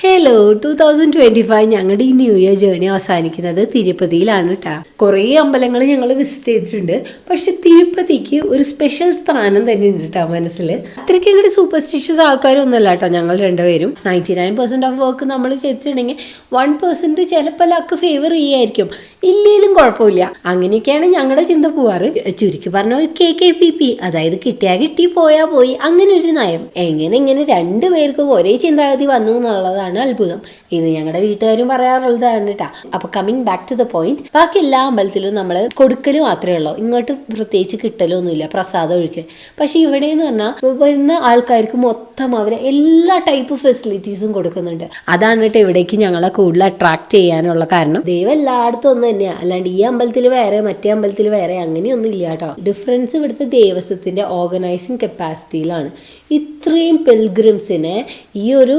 Hey, hello two thousand twenty five ഞങ്ങളുടെ ഈ new year journey അവസാനിക്കുന്നത് തിരുപ്പതിയിലാണ് കേട്ടോ കുറേ അമ്പലങ്ങൾ ഞങ്ങൾ വിസിറ്റ് ചെയ്തിട്ടുണ്ട്. പക്ഷെ തിരുപ്പതിക്ക് ഒരു സ്പെഷ്യൽ സ്ഥാനം തന്നെ ഉണ്ട് കേട്ടോ മനസ്സിൽ അത്രയ്ക്ക് ഇങ്ങോട്ട് സൂപ്പർസ്റ്റിഷ്യസ് ആൾക്കാരൊന്നുമല്ല കേട്ടോ ഞങ്ങൾ രണ്ടുപേരും. Ninety nine percent of work നമ്മൾ ചെയ്തിട്ടുണ്ടെങ്കിൽ വൺ പെർസെന്റ് ചിലപ്പോൾ ലക്ക് ഫേവർ ചെയ്യായിരിക്കും. ഇല്ലേലും കുഴപ്പമില്ല. അങ്ങനെയൊക്കെയാണ് ഞങ്ങളുടെ ചിന്ത പോവാറ്. ചുരുക്കി പറഞ്ഞ ഒരു കെ കെ പി പി അതായത് കിട്ടിയാൽ കിട്ടി പോയാൽ പോയി അങ്ങനെ ഒരു നയം. എങ്ങനെ ഇങ്ങനെ രണ്ടുപേർക്കും ഒരേ ചിന്താഗതി വന്നു എന്നുള്ളതാണ് അത്ഭുതം. ഇത് ഞങ്ങളുടെ വീട്ടുകാരും പറയാറുള്ളതാണ് കേട്ടാ അപ്പൊ coming back to the point ബാക്കി എല്ലാ അമ്പലത്തിലും നമ്മൾ കൊടുക്കൽ മാത്രമേ ഉള്ളൂ. ഇങ്ങോട്ട് പ്രത്യേകിച്ച് കിട്ടലൊന്നുമില്ല പ്രസാദം ഒഴിക്കുക പക്ഷെ ഇവിടെ എന്ന് പറഞ്ഞാൽ വരുന്ന ആൾക്കാർക്ക് മൊത്തം അവർ എല്ലാ ടൈപ്പ് ഫെസിലിറ്റീസും കൊടുക്കുന്നുണ്ട്. അതാണ് കേട്ടോ ഇവിടേക്ക് ഞങ്ങളെ കൂടുതൽ അട്രാക്ട് ചെയ്യാനുള്ള കാരണം. ദൈവം എല്ലായിടത്തും ഒന്ന് തന്നെയാണ് അല്ലാണ്ട് ഈ അമ്പലത്തിൽ വേറെ മറ്റേ അമ്പലത്തിൽ വേറെ അങ്ങനെയൊന്നും ഇല്ല കേട്ടോ ഡിഫറൻസ് ഇവിടുത്തെ ദേവസ്വത്തിന്റെ ഓർഗനൈസിങ് കപ്പാസിറ്റിയിലാണ് ഇത്രയും പെൽഗ്രിംസിനെ ഈ ഒരു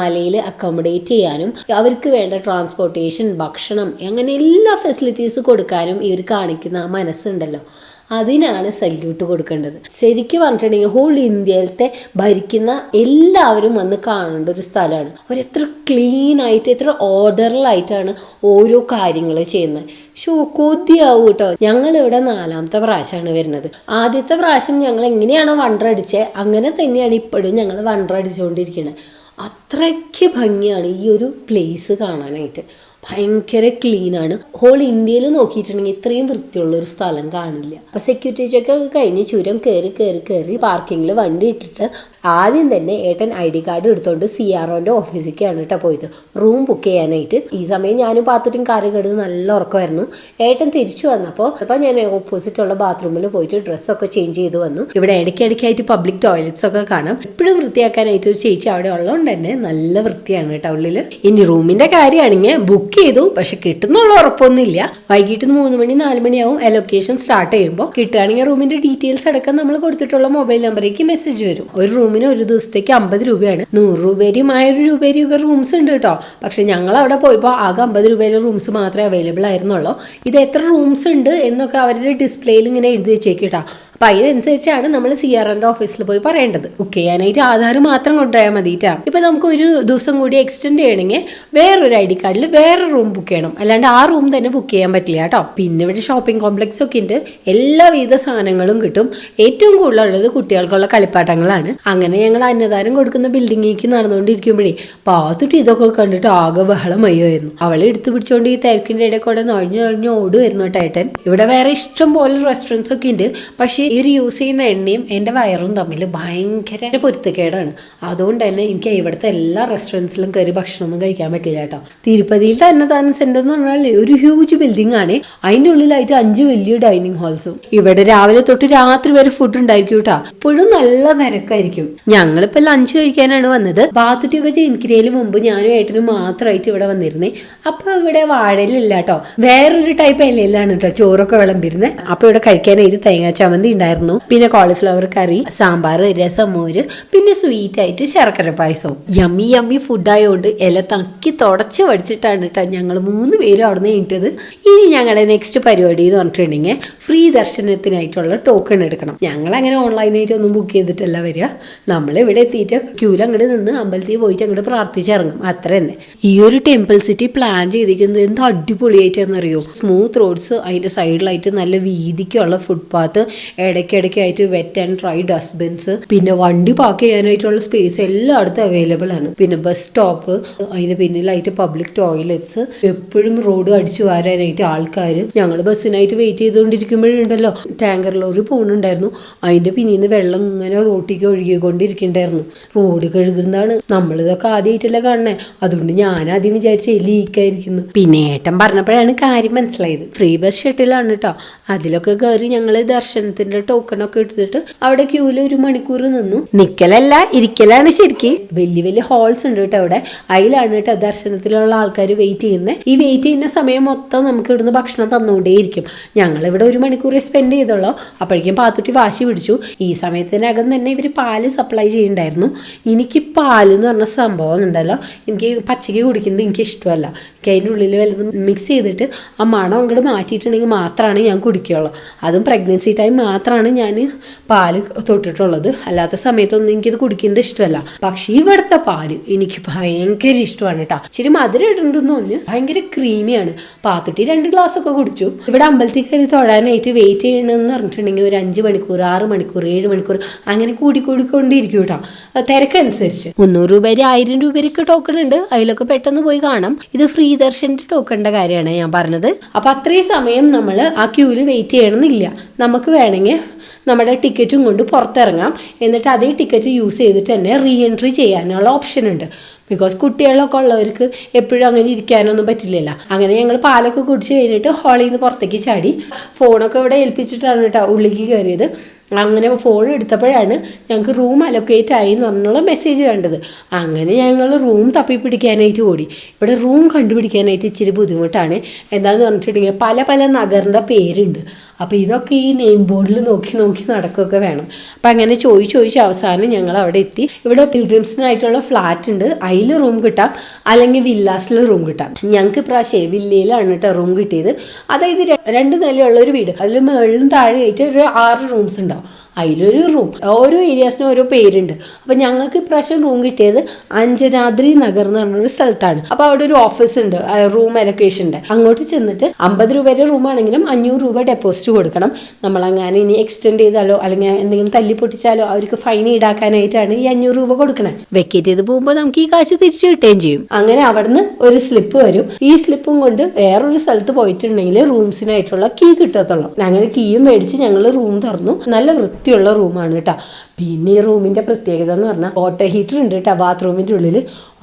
മലയിൽ അക്കോമഡേറ്റ് ചെയ്യാനും അവർക്ക് വേണ്ട ട്രാൻസ്പോർട്ടേഷൻ ഭക്ഷണം അങ്ങനെ എല്ലാ ഫെസിലിറ്റീസ് കൊടുക്കാനും ഇവർ കാണിക്കുന്ന മനസ്സുണ്ടല്ലോ. അതിനാണ് സല്യൂട്ട് കൊടുക്കേണ്ടത്. ശരിക്കും പറഞ്ഞിട്ടുണ്ടെങ്കിൽ ഹോൾ ഇന്ത്യയിലത്തെ ഭരിക്കുന്ന എല്ലാവരും വന്ന് കാണേണ്ട ഒരു സ്ഥലമാണ്. അവരെത്ര ക്ലീൻ ആയിട്ട് എത്ര ഓർഡറിലായിട്ടാണ് ഓരോ കാര്യങ്ങൾ ചെയ്യുന്നത്. ഷോ കൊതിയാവും കേട്ടോ. ഞങ്ങൾ ഇവിടെ നാലാമത്തെ പ്രാവശ്യമാണ് വരുന്നത്. ആദ്യത്തെ പ്രാവശ്യം ഞങ്ങൾ എങ്ങനെയാണോ വണ്ടർ അടിച്ചത് അങ്ങനെ തന്നെയാണ് ഇപ്പോഴും ഞങ്ങൾ വണ്ടർ അടിച്ചുകൊണ്ടിരിക്കുന്നത്. അത്രയ്ക്ക് ഭംഗിയാണ് ഈ ഒരു പ്ലേസ് കാണാനായിട്ട്. ഭയങ്കര ക്ലീൻ ആണ്. ഹോൾ ഇന്ത്യയിൽ നോക്കിയിട്ടുണ്ടെങ്കിൽ ഇത്രയും വൃത്തിയുള്ള ഒരു സ്ഥലം കാണില്ല. അപ്പൊ സെക്യൂരിറ്റി ചെക്ക് ഒക്കെ കഴിഞ്ഞ് ചുരം കയറി കയറി കയറി പാർക്കിങ്ങിൽ വണ്ടി ഇട്ടിട്ട് ആദ്യം തന്നെ ഏട്ടൻ ഐ ഡി കാർഡ് എടുത്തോണ്ട് സി ആർ ഒന്റെ ഓഫീസിലേക്കാണ് കേട്ടോ പോയത്. റൂം ബുക്ക് ചെയ്യാനായിട്ട്. ഈ സമയം ഞാനും പാത്തുട്ടും കാറ് കെടുത്ത് നല്ല ഉറക്കമായിരുന്നു. ഏട്ടൻ തിരിച്ചു വന്നപ്പോൾ അപ്പോൾ ഞാൻ ഓപ്പോസിറ്റ് ഉള്ള ബാത്റൂമിൽ പോയിട്ട് ഡ്രസ്സൊക്കെ ചേഞ്ച് ചെയ്ത് വന്നു. ഇവിടെ ഇടയ്ക്കിടയ്ക്കായിട്ട് പബ്ലിക് ടോയ്ലറ്റ്സ് ഒക്കെ കാണാം. എപ്പോഴും വൃത്തിയാക്കാനായിട്ട് ഒരു ചേച്ചി അവിടെ ഉള്ളതുകൊണ്ട് തന്നെ നല്ല വൃത്തിയാണ് കേട്ടോ ഉള്ളിൽ ഇനി റൂമിന്റെ കാര്യമാണെങ്കിൽ ബുക്ക് ചെയ്തു. പക്ഷെ കിട്ടുന്നുള്ള ഉറപ്പൊന്നുമില്ല. വൈകിട്ട് മൂന്ന് മണി നാല് മണിയാവും. അലൊക്കേഷൻ സ്റ്റാർട്ട് ചെയ്യുമ്പോൾ കിട്ടുകയാണെങ്കിൽ റൂമിന്റെ ഡീറ്റെയിൽസ് അടക്കം നമ്മൾ കൊടുത്തിട്ടുള്ള മൊബൈൽ നമ്പറേക്ക് മെസ്സേജ് വരും. ഒരു റൂമിന് ഒരു ദിവസത്തേക്ക് അമ്പത് രൂപയാണ്. നൂറ് രൂപയും ആയിരം രൂപയും ഒക്കെ റൂംസ് ഉണ്ട് കേട്ടോ. പക്ഷെ ഞങ്ങൾ അവിടെ പോയപ്പോൾ ആകെ അമ്പത് രൂപയിലെ റൂംസ് മാത്രമേ അവൈലബിൾ ആയിരുന്നുള്ളൂ. ഇത് എത്ര റൂംസ് ഉണ്ട് എന്നൊക്കെ അവരുടെ ഡിസ്പ്ലേയിൽ ഇങ്ങനെ എഴുതി വെച്ചേക്കിട്ടാ അപ്പൊ അതിനനുസരിച്ചാണ് നമ്മൾ സി ആർ എന്റെ ഓഫീസിൽ പോയി പറയേണ്ടത്. ബുക്ക് ചെയ്യാനായിട്ട് ആധാർ മാത്രം കൊണ്ടുപോയാൽ മതിട്ടാ. ഇപ്പൊ നമുക്ക് ഒരു ദിവസം കൂടി എക്സ്റ്റെൻഡ് ചെയ്യണമെങ്കിൽ വേറൊരു ഐ ഡി കാർഡിൽ വേറെ റൂം ബുക്ക് ചെയ്യണം. അല്ലാണ്ട് ആ റൂം തന്നെ ബുക്ക് ചെയ്യാൻ പറ്റില്ല കേട്ടോ. പിന്നെ ഇവിടെ ഷോപ്പിംഗ് കോംപ്ലക്സ് ഒക്കെ ഉണ്ട്. എല്ലാവിധ സാധനങ്ങളും കിട്ടും. ഏറ്റവും കൂടുതലുള്ളത് കുട്ടികൾക്കുള്ള കളിപ്പാട്ടങ്ങളാണ്. അങ്ങനെ ഞങ്ങൾ അന്നദാനം കൊടുക്കുന്ന ബിൽഡിങ്ങിലേക്ക് നടന്നുകൊണ്ടിരിക്കുമ്പോഴേ പാത്തുട്ടി ഇതൊക്കെ കണ്ടിട്ട് ആകെ ബഹളമയ്യായിരുന്നു അവളെ എടുത്തു പിടിച്ചോണ്ട് ഈ തിരക്കിന്റെ ഇടയിൽ കൂടെ നൊഴിഞ്ഞു നൊഴിഞ്ഞ് ഓടുമായിരുന്നു ഇവിടെ വേറെ ഇഷ്ടം പോലെ റെസ്റ്റോറന്റ്സ് ഒക്കെ ഉണ്ട്. പക്ഷേ ഇവർ യൂസ് ചെയ്യുന്ന എണ്ണയും എന്റെ വയറും തമ്മിൽ ഭയങ്കര പൊരുത്തക്കേടാണ്. അതുകൊണ്ട് തന്നെ എനിക്ക് ഇവിടുത്തെ എല്ലാ റെസ്റ്റോറന്റ്സിലും കയറി ഭക്ഷണമൊന്നും കഴിക്കാൻ പറ്റില്ല കേട്ടോ. തിരുപ്പതിയിൽ തന്നെ താൻ സെന്റർ എന്ന് പറഞ്ഞാൽ ഒരു ഹ്യൂജ് ബിൽഡിംഗ് ആണ്. അതിന്റെ ഉള്ളിലായിട്ട് അഞ്ച് വലിയ ഡൈനിങ് ഹാൾസും ഇവിടെ രാവിലെ തൊട്ട് രാത്രി വരെ ഫുഡ് ഉണ്ടായിരിക്കും കേട്ടോ. ഇപ്പോഴും നല്ല തിരക്കായിരിക്കും. ഞങ്ങളിപ്പോൾ ലഞ്ച് കഴിക്കാനാണ് വന്നത്. ബാത്തുറ്റിയൊക്കെ ജനിക്കുന്നതിന് മുമ്പ് ഞാനും ഏട്ടനും മാത്രമായിട്ട് ഇവിടെ വന്നിരുന്നേ. അപ്പൊ ഇവിടെ വാഴയിലില്ല കേട്ടോ. വേറൊരു ടൈപ്പ് ഇലയിലാണ് കേട്ടോ ചോറൊക്കെ വിളമ്പിരുന്നത് അപ്പൊ ഇവിടെ കഴിക്കാനായിട്ട് തേങ്ങാ ചമ്മന്തി ഉണ്ടായിരുന്നു. പിന്നെ കോളിഫ്ലവർ കറി സാമ്പാർ രസം മോര് പിന്നെ സ്വീറ്റ് ആയിട്ട് ശർക്കര പായസവും യമ്മി യമ്മി ഫുഡായതുകൊണ്ട് ഇല തക്കി തുടച്ച് പഠിച്ചിട്ടാണ് കേട്ടോ ഞങ്ങൾ മൂന്ന് പേരും അവിടെ നിന്ന് ഇട്ടത് ഇനി ഞങ്ങളുടെ നെക്സ്റ്റ് പരിപാടി എന്ന് പറഞ്ഞിട്ടുണ്ടെങ്കിൽ ഫ്രീ ദർശനത്തിനായിട്ടുള്ള ടോക്കൺ എടുക്കണം. ഞങ്ങൾ അങ്ങനെ ഓൺലൈനായിട്ട് ഒന്നും ബുക്ക് ചെയ്തിട്ടല്ല വരിക. നമ്മൾ ഇവിടെ എത്തിയിട്ട് ക്യൂൽ അങ്ങോട്ട് നിന്ന് അമ്പലത്തിൽ പോയിട്ട് അങ്ങോട്ട് പ്രാർത്ഥിച്ചിറങ്ങും അത്ര തന്നെ. ഈ ഒരു ടെമ്പിൾ സിറ്റി പ്ലാൻ ചെയ്തിരിക്കുന്നത് എന്ത് അടിപൊളിയായിട്ടെന്നറിയോ? സ്മൂത്ത് റോഡ്സ് അതിന്റെ സൈഡിലായിട്ട് നല്ല വീതിക്കുള്ള ഫുട്പാത്ത് ഇടയ്ക്കിടയ്ക്കായിട്ട് വെറ്റ് ആൻഡ് ഡ്രൈ ഡസ്റ്റ്ബിൻസ് പിന്നെ വണ്ടി പാർക്ക് ചെയ്യാനായിട്ടുള്ള സ്പേസ് എല്ലായിടത്തും അവൈലബിൾ ആണ്. പിന്നെ ബസ് സ്റ്റോപ്പ് അതിന് പിന്നിലായിട്ട് പബ്ലിക് ടോയ്ലറ്റ്സ് എപ്പോഴും റോഡ് അടിച്ചു വാരാനായിട്ട് ആൾക്കാർ ഞങ്ങൾ ബസ്സിനായിട്ട് വെയിറ്റ് ചെയ്തുകൊണ്ടിരിക്കുമ്പോഴുണ്ടല്ലോ ടാങ്കർ ലോറി പോകുന്നുണ്ടായിരുന്നു അതിന്റെ പിന്നിൽ നിന്ന് വെള്ളം ഇങ്ങനെ റോട്ടിക്ക് ഒഴുകിക്കൊണ്ടിരിക്കുന്നുണ്ടായിരുന്നു. റോഡ് കഴുകുന്നതാണ് നമ്മളിതൊക്കെ ആദ്യമായിട്ടല്ല കാണണേ അതുകൊണ്ട് ഞാൻ ആദ്യം വിചാരിച്ചേ ലീക്കായിരിക്കുന്നു പിന്നെ ഏട്ടൻ പറഞ്ഞപ്പോഴാണ് കാര്യം മനസ്സിലായത്. ഫ്രീ ബസ് ഷട്ടിലാണ് കേട്ടോ അതിലൊക്കെ കയറി ഞങ്ങൾ ദർശനത്തിന്റെ ടോക്കൺ ഒക്കെ എടുത്തിട്ട് അവിടെ ക്യൂൽ ഒരു മണിക്കൂർ നിന്നു. നിക്കലല്ല ഇരിക്കലാണ് ശരിക്ക്. വലിയ വലിയ ഹോൾസ് ഉണ്ട് കേട്ടോ അവിടെ. അതിലാണ് കേട്ടോ ദർശനത്തിലുള്ള ആൾക്കാർ വെയിറ്റ് ചെയ്യുന്നത് ഈ വെയിറ്റ് ചെയ്യുന്ന സമയം മൊത്തം നമുക്ക് ഇവിടുന്ന് ഭക്ഷണം തന്നുകൊണ്ടേയിരിക്കും. ഞങ്ങൾ ഇവിടെ ഒരു മണിക്കൂർ സ്പെൻഡ് ചെയ്തോളൂ അപ്പോഴേക്കും പാത്തുട്ടി വാശി പിടിച്ചു. ഈ സമയത്തിനകം തന്നെ ഇവർ പാൽ സപ്ലൈ ചെയ്യുന്നുണ്ടായിരുന്നു. എനിക്ക് പാൽ എന്ന് പറഞ്ഞ സംഭവം ഉണ്ടല്ലോ. എനിക്ക് പച്ചയ്ക്ക് കുടിക്കുന്നത് എനിക്ക് ഇഷ്ടമല്ല. എനിക്ക് അതിന്റെ ഉള്ളിൽ വല്ലതും മിക്സ് ചെയ്തിട്ട് ആ മണം അങ്ങോട്ട് മാറ്റിയിട്ടുണ്ടെങ്കിൽ മാത്രമാണ് ഞാൻ കുടിക്കുക കുടിക്കുകയുള്ളൂ അതും പ്രഗ്നൻസി ടൈം മാത്രമാണ് ഞാൻ പാൽ തൊട്ടിട്ടുള്ളത്. അല്ലാത്ത സമയത്തൊന്നും എനിക്കിത് കുടിക്കുന്നത് ഇഷ്ടമല്ല. പക്ഷേ ഇവിടുത്തെ പാൽ എനിക്ക് ഭയങ്കര ഇഷ്ടമാണ് കേട്ടോ. ഇച്ചിരി മധുരം ഇടുന്നുണ്ടെന്ന് തോന്നി ഭയങ്കര ക്രീമിയാണ് പാത്തുട്ടി രണ്ട് ഗ്ലാസ് ഒക്കെ കുടിച്ചു. ഇവിടെ അമ്പലത്തിൽ കയറി തൊഴാനായിട്ട് വെയിറ്റ് ചെയ്യണമെന്ന് പറഞ്ഞിട്ടുണ്ടെങ്കിൽ ഒരു അഞ്ച് മണിക്കൂർ ആറ് മണിക്കൂർ ഏഴ് മണിക്കൂർ അങ്ങനെ കൂടി കൂടിക്കൊണ്ടിരിക്കും കേട്ടോ. തിരക്കനുസരിച്ച്. മുന്നൂറ് രൂപ ആയിരം രൂപ വരെയൊക്കെ ടോക്കൺ ഉണ്ട്. അതിലൊക്കെ പെട്ടെന്ന് പോയി കാണാം. ഇത് ഫ്രീ ദർശന്റെ ടോക്കണിന്റെ കാര്യമാണ് ഞാൻ പറഞ്ഞത്. അപ്പൊ അത്രയും സമയം നമ്മൾ ആ ക്യൂവിൽ വെയിറ്റ് ചെയ്യണമെന്നില്ല. നമുക്ക് വേണമെങ്കിൽ നമ്മുടെ ടിക്കറ്റും കൊണ്ട് പുറത്തിറങ്ങാം. എന്നിട്ട് അതേ ടിക്കറ്റ് യൂസ് ചെയ്തിട്ട് തന്നെ റീ എൻട്രി ചെയ്യാനുള്ള ഓപ്ഷൻ ഉണ്ട്. ബിക്കോസ് കുട്ടികളൊക്കെ ഉള്ളവർക്ക് എപ്പോഴും അങ്ങനെ ഇരിക്കാനൊന്നും പറ്റില്ലല്ലോ. അങ്ങനെ ഞങ്ങൾ പാലൊക്കെ കുടിച്ച് കഴിഞ്ഞിട്ട് ഹോളിൽ നിന്ന് പുറത്തേക്ക് ചാടി. ഫോണൊക്കെ ഇവിടെ ഏൽപ്പിച്ചിട്ടാണ് കേട്ടോ ഉള്ളിലേക്ക് കയറിയത്. അങ്ങനെ ഫോൺ എടുത്തപ്പോഴാണ് ഞങ്ങൾക്ക് റൂം അലൊക്കേറ്റ് ആയി എന്നുള്ള മെസ്സേജ് കണ്ടത്. അങ്ങനെ ഞങ്ങൾ റൂം തപ്പി പിടിക്കാനായിട്ട് ഓടി. ഇവിടെ റൂം കണ്ടുപിടിക്കാനായിട്ട് ഇച്ചിരി ബുദ്ധിമുട്ടാണ്. എന്താണെന്ന് പറഞ്ഞിട്ടുണ്ടെങ്കിൽ പല പല നഗറിന്റെ പേരുണ്ട്. അപ്പോൾ ഇതൊക്കെ ഈ നെയിം ബോർഡിൽ നോക്കി നോക്കി നടക്കുകയൊക്കെ വേണം. അപ്പം അങ്ങനെ ചോദിച്ച് ചോദിച്ച് അവസാനം ഞങ്ങൾ അവിടെ എത്തി. ഇവിടെ പിൽഗ്രിംസിനായിട്ടുള്ള ഫ്ലാറ്റ് ഉണ്ട്. അതിൽ റൂം കിട്ടാം. അല്ലെങ്കിൽ വില്ലാസിൽ റൂം കിട്ടാം. ഞങ്ങൾക്ക് ഇപ്രാവശ്യം വില്ലയിലാണ് കേട്ടോ റൂം കിട്ടിയത്. അതായത് രണ്ട് നിലയുള്ള ഒരു വീട്. അതിൽ മുകളിലും താഴെയായിട്ട് ഒരു ആറ് റൂംസ് ഉണ്ടാവും. അതിലൊരു റൂം ഓരോ ഏരിയാസിനും ഓരോ പേരുണ്ട്. അപ്പം ഞങ്ങൾക്ക് ഇപ്രാവശ്യം റൂം കിട്ടിയത് അഞ്ചനാദ്രി നഗർ എന്ന് പറഞ്ഞൊരു സ്ഥലത്താണ്. അപ്പോൾ അവിടെ ഒരു ഓഫീസ് ഉണ്ട് റൂം അലൊക്കേഷൻ ഉണ്ട്. അങ്ങോട്ട് ചെന്നിട്ട് അമ്പത് രൂപയുടെ റൂം ആണെങ്കിലും അഞ്ഞൂറ് രൂപ ഡെപ്പോസിറ്റ് കൊടുക്കണം. നമ്മളങ്ങനെ ഇനി എക്സ്റ്റെൻഡ് ചെയ്താലോ അല്ലെങ്കിൽ എന്തെങ്കിലും തല്ലി പൊട്ടിച്ചാലോ അവർക്ക് ഫൈൻ ഈടാക്കാനായിട്ടാണ് ഈ അഞ്ഞൂറ് രൂപ കൊടുക്കണേ. വെക്കേറ്റ് ചെയ്ത് പോകുമ്പോൾ നമുക്ക് ഈ കാശ് തിരിച്ചു കിട്ടുകയും ചെയ്യും. അങ്ങനെ അവിടുന്ന് ഒരു സ്ലിപ്പ് വരും. ഈ സ്ലിപ്പും കൊണ്ട് വേറൊരു സ്ഥലത്ത് പോയിട്ടുണ്ടെങ്കിൽ റൂംസിനായിട്ടുള്ള കീ കിട്ടത്തുള്ളൂ. അങ്ങനെ കീയും മേടിച്ച് ഞങ്ങൾ റൂം തുറന്നു. നല്ല വൃത്തിയുള്ള റൂമാണ് കേട്ടോ. പിന്നെ ഈ റൂമിന്റെ പ്രത്യേകത എന്ന് പറഞ്ഞാൽ വാട്ടർ ഹീറ്റർ ഉണ്ട് കേട്ടോ ബാത്റൂമിന്റെ ഉള്ളിൽ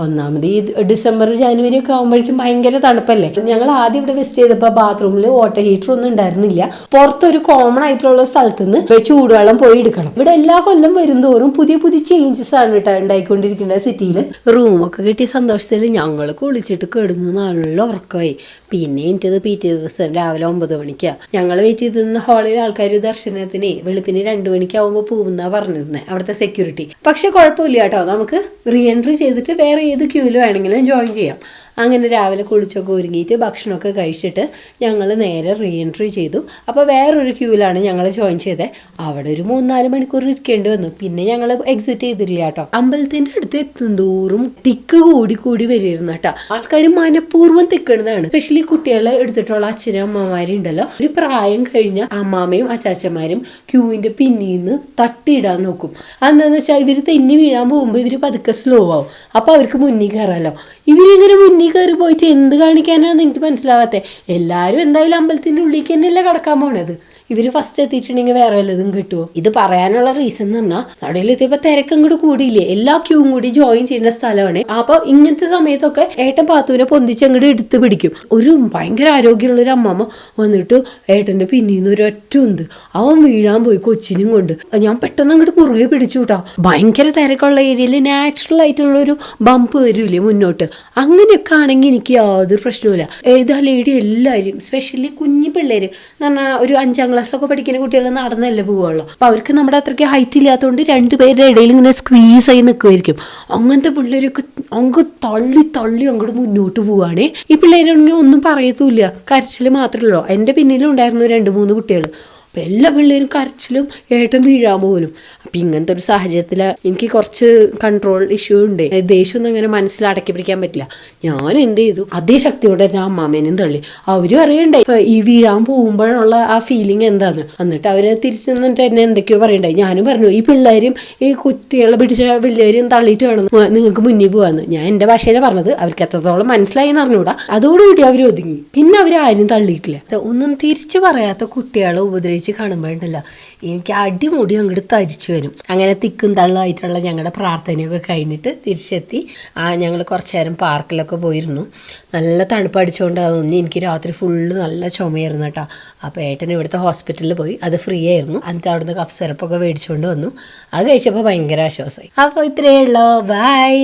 ഒന്നാമത് ഈ ഡിസംബർ ജനുവരി ഒക്കെ ആകുമ്പോഴേക്കും ഭയങ്കര തണുപ്പല്ലേ? ഞങ്ങൾ ആദ്യം ഇവിടെ വിസിറ്റ് ചെയ്തപ്പോൾ ബാത്റൂമിൽ വാട്ടർ ഹീറ്റർ ഒന്നും ഉണ്ടായിരുന്നില്ല. പുറത്തൊരു കോമൺ ആയിട്ടുള്ള സ്ഥലത്ത് നിന്ന് ചൂടുവെള്ളം പോയി എടുക്കണം. ഇവിടെ എല്ലാ കൊല്ലം വരുന്തോറും പുതിയ പുതിയ ചേഞ്ചസ് ആണ് കേട്ടോ ഉണ്ടായിക്കൊണ്ടിരിക്കുന്നത് സിറ്റിയിൽ റൂമൊക്കെ കിട്ടിയ സന്തോഷത്തിൽ ഞങ്ങൾ കുളിച്ചിട്ട് കിടന്ന് നല്ല ഉറക്കമായി. പിന്നെ എനിക്കത് പിറ്റേ ദിവസം രാവിലെ ഒമ്പത് മണിക്കാണ് ഞങ്ങൾ വെയിറ്റ് ചെയ്ത് ഹാളിൽ ആൾക്കാർ ദർശനത്തിന് വെളുപ്പിന് രണ്ടു മണിക്കാവുമ്പോൾ പോകുന്ന പറഞ്ഞിരുന്നത് അവിടുത്തെ സെക്യൂരിറ്റി പക്ഷെ കുഴപ്പമില്ല കേട്ടോ നമുക്ക് റീ എൻട്രി ചെയ്തിട്ട് വേറെ ഏത് ക്യൂവിൽ വേണമെങ്കിലും ജോയിൻ ചെയ്യാം. അങ്ങനെ രാവിലെ കുളിച്ചൊക്കെ ഒരുങ്ങിയിട്ട് ഭക്ഷണമൊക്കെ കഴിച്ചിട്ട് ഞങ്ങൾ നേരെ റീ എൻട്രി ചെയ്തു. അപ്പോൾ വേറൊരു ക്യൂവിലാണ് ഞങ്ങൾ ജോയിൻ ചെയ്തത് അവിടെ ഒരു മൂന്നാൽ മണിക്കൂർ ഇരിക്കേണ്ടി വന്നു. പിന്നെ ഞങ്ങൾ എക്സിറ്റ് ചെയ്തില്ല കേട്ടോ. അമ്പലത്തിന്റെ അടുത്ത് എത്തുന്തോറും തിക്ക് കൂടി കൂടി വരുന്നു കേട്ടോ. ആൾക്കാർ മനഃപൂർവം തിക്കണതാണ്. സ്പെഷ്യലി കുട്ടികളെ എടുത്തിട്ടുള്ള അച്ഛനും അമ്മമാരും ഉണ്ടല്ലോ. ഒരു പ്രായം കഴിഞ്ഞ അമ്മാമയും അച്ചാച്ചന്മാരും ക്യൂവിന്റെ പിന്നിൽ നിന്ന് തട്ടിയിടാൻ നോക്കും. അതെന്താണെന്ന് വെച്ചാൽ ഇവർ തെന്നി വീഴാൻ പോകുമ്പോൾ ഇവർ പതുക്കെ സ്ലോ ആവും. അപ്പോൾ അവർക്ക് മുന്നിൽ കയറാമല്ലോ ഇവരിങ്ങനെ മുന്നിൽ കയറി പോയിട്ട് എന്ത് കാണിക്കാനാണെന്ന് എനിക്ക് മനസ്സിലാവാത്തത് എല്ലാവരും എന്തായാലും അമ്പലത്തിന്റെ ഉള്ളിലേക്ക് തന്നെയല്ലേ കടക്കാൻ പോണത്. ഇവർ ഫസ്റ്റ് എത്തിയിട്ടുണ്ടെങ്കിൽ വേറെ വല്ലതും കിട്ടുമോ ഇത് പറയാനുള്ള റീസൺ എന്ന് പറഞ്ഞാൽ നടയിലെത്തിയപ്പോൾ തിരക്കും കൂടി കൂടിയില്ലേ? എല്ലാ ക്യൂവും കൂടി ജോയിൻ ചെയ്യുന്ന സ്ഥലമാണ്. അപ്പോൾ ഇങ്ങനത്തെ സമയത്തൊക്കെ ഏട്ടൻ പാത്തുവിനെ പൊന്തിച്ച് അങ്ങോട്ട് എടുത്ത് പിടിക്കും. ഒരു ഭയങ്കര ആരോഗ്യമുള്ള ഒരു അമ്മമ്മ വന്നിട്ട് ഏട്ടന്റെ പിന്നിൽ നിന്ന് ഒരു ഒറ്റ ഉണ്ട് അവൻ വീഴാൻ പോയി കൊച്ചിനും കൊണ്ട്. ഞാൻ പെട്ടെന്ന് അങ്ങോട്ട് മുറുകെ പിടിച്ചു കൂട്ടാ ഭയങ്കര തിരക്കുള്ള ഏരിയയിൽ നാച്ചുറൽ ആയിട്ടുള്ള ഒരു ബമ്പ് വരില്ലേ മുന്നോട്ട്. അങ്ങനെയൊക്കെ ആണെങ്കിൽ എനിക്ക് യാതൊരു പ്രശ്നവുമില്ല. ഏതാ ലേഡി എല്ലാവരും സ്പെഷ്യലി കുഞ്ഞു പിള്ളേർ എന്ന് പറഞ്ഞാൽ ഒരു അഞ്ചാം ക്ലാസ്സിലൊക്കെ പഠിക്കുന്ന കുട്ടികൾ നടന്നല്ലേ പോവുള്ളൂ അപ്പോൾ അവർക്ക് നമ്മുടെ അത്രയ്ക്ക് ഹൈറ്റ് ഇല്ലാത്തതുകൊണ്ട് രണ്ടുപേരുടെ ഇടയിൽ ഇങ്ങനെ സ്ക്വീസ് ആയി നിൽക്കുമായിരിക്കും അങ്ങനത്തെ പിള്ളേരൊക്കെ അങ്ങ് തള്ളി തള്ളി അങ്ങോട്ട് മുന്നോട്ട് പോവുകയാണേ. ഈ പിള്ളേരാണെങ്കിൽ ഒന്നും പറയത്തുമില്ല. കരച്ചിൽ മാത്രമല്ലോ. എന്റെ പിന്നിലുണ്ടായിരുന്നു രണ്ട് മൂന്ന് കുട്ടികൾ അപ്പം എല്ലാ പിള്ളേരും കരച്ചിലും ഏട്ടൻ വീഴാൻ പോലും. അപ്പം ഇങ്ങനത്തെ ഒരു സാഹചര്യത്തിൽ എനിക്ക് കുറച്ച് കൺട്രോൾ ഇഷ്യൂ ഉണ്ട്. ദേഷ്യമൊന്നും അങ്ങനെ മനസ്സിൽ അടക്കി പിടിക്കാൻ പറ്റില്ല. ഞാൻ എന്ത് ചെയ്തു? അതേ ശക്തിയോടെ എന്റെ അമ്മാമേനും തള്ളി. അവരും അറിയണ്ടേ ഈ വീഴാൻ പോകുമ്പോഴുള്ള ആ ഫീലിംഗ് എന്താണ് എന്നിട്ട് അവരെ തിരിച്ചു നിന്നിട്ട് എന്നെ എന്തൊക്കെയോ പറയണ്ടായി. ഞാനും പറഞ്ഞു ഈ പിള്ളേരും ഈ കുട്ടികളെ പിടിച്ച പിള്ളേരും തള്ളിയിട്ട് വേണം. നിങ്ങൾക്ക് മുന്നിൽ പോകാന്ന് ഞാൻ എന്റെ ഭാഷയിലെ പറഞ്ഞത്. അവർക്ക് എത്രത്തോളം മനസ്സിലായി എന്ന് അറിഞ്ഞൂടാ. അതോടുകൂടി അവർ ഒതുങ്ങി. പിന്നെ അവർ ആരും തള്ളിയിട്ടില്ല. ഒന്നും തിരിച്ചു പറയാത്ത കുട്ടികളെ ഉപദ്രവിച്ച് കാണുമ്പോഴുണ്ടല്ലോ എനിക്ക് അടിമുടി അങ്ങോട്ട് തരിച്ചു വരും. അങ്ങനെ തിക്കും തള്ളായിട്ടുള്ള ഞങ്ങളുടെ പ്രാർത്ഥനയൊക്കെ കഴിഞ്ഞിട്ട് തിരിച്ചെത്തി. ആ ഞങ്ങൾ കുറച്ച് നേരം പാർക്കിലൊക്കെ പോയിരുന്നു. നല്ല തണുപ്പ് അടിച്ചുകൊണ്ട് അതൊന്നും എനിക്ക് രാത്രി ഫുള്ള് നല്ല ചുമയായിരുന്നു കേട്ടോ. അപ്പോൾ ഏട്ടൻ ഇവിടുത്തെ ഹോസ്പിറ്റലിൽ പോയി അത് ഫ്രീ ആയിരുന്നു. എന്നിട്ട് അവിടുന്ന് കഫ് സിറപ്പൊക്കെ മേടിച്ചുകൊണ്ട് വന്നു. അത് കഴിച്ചപ്പോൾ ഭയങ്കര ആശ്വാസമായി അപ്പോൾ ഇത്രയേ ഉള്ളൂ. ബൈ